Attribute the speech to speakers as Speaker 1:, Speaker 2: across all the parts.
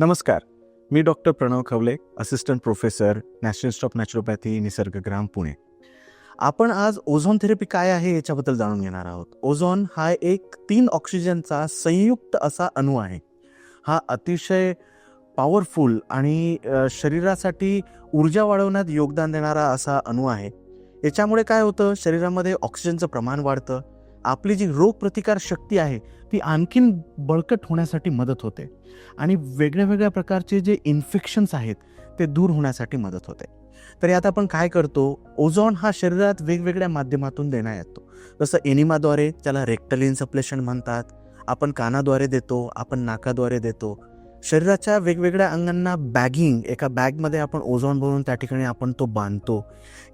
Speaker 1: नमस्कार मी doctor Pranav Khawale assistant professor national stop of naturopathy Nisargagram Pune. आपण आज ozone therapy काय आहे याच्याबद्दल जाणून घेणार आहोत. ओझोन हा एक तीन ऑक्सिजनचा संयुक्त असा अणू आहे. हा अतिशय पॉवरफुल आणि शरीरासाठी ऊर्जा वाढवण्यात योगदान देणारा असा अणू आहे. याच्यामुळे काय होतं? शरीरामध्ये ऑक्सिजनचं प्रमाण वाढतं. आपली जी रोगप्रतिकार शक्ती आहे ती आणखीन बळकट होण्यासाठी मदत होते. आणि वेगळ्या वेगळ्या प्रकारचे जे इन्फेक्शन्स आहेत ते दूर होण्यासाठी मदत होते. तर यात आपण काय करतो ओझॉन हा शरीरात वेगवेगळ्या माध्यमातून देण्यात येतो. जसं एनिमाद्वारे त्याला रेक्टल इन्सप्लेशन म्हणतात. आपण कानाद्वारे देतो आपण नाकाद्वारे देतो. शरीराच्या वेगवेगळ्या अंगांना बॅगिंग एका बॅगमध्ये आपण ओझोन भरून त्या ठिकाणी आपण तो बांधतो.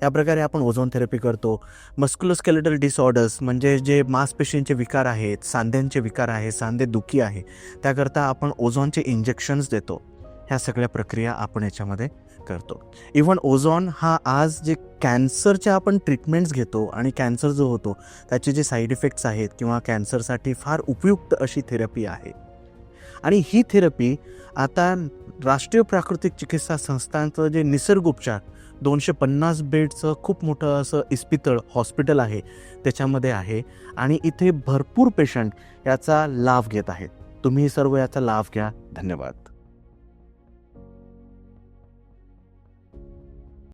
Speaker 1: या प्रकारे आपण ओझोन थेरपी करतो. मस्क्युलोस्केलेटल डिसऑर्डर्स म्हणजे जे मांसपेशींचे विकार आहेत सांध्यांचे विकार आहे सांधे दुखी आहे त्याकरता आपण ओझोनचे इंजेक्शन्स देतो. ह्या सगळ्या प्रक्रिया आपण याच्यामध्ये करतो. इव्हन ओझॉन हा आज जे कॅन्सरच्या आपण ट्रीटमेंट्स घेतो आणि कॅन्सर जो होतो त्याचे जे साईड इफेक्ट्स आहेत किंवा कॅन्सरसाठी फार उपयुक्त अशी थेरपी आहे. आणि ही थेरपी आता राष्ट्रीय प्राकृतिक चिकित्सा संस्थांचं जे निसर्गोपचार दोनशे पन्नास बेडचं खूप मोठं असं इस्पितळ हॉस्पिटल आहे त्याच्यामध्ये आहे. आणि इथे भरपूर पेशंट याचा लाभ घेत आहेत. तुम्ही सर्व याचा लाभ घ्या. धन्यवाद.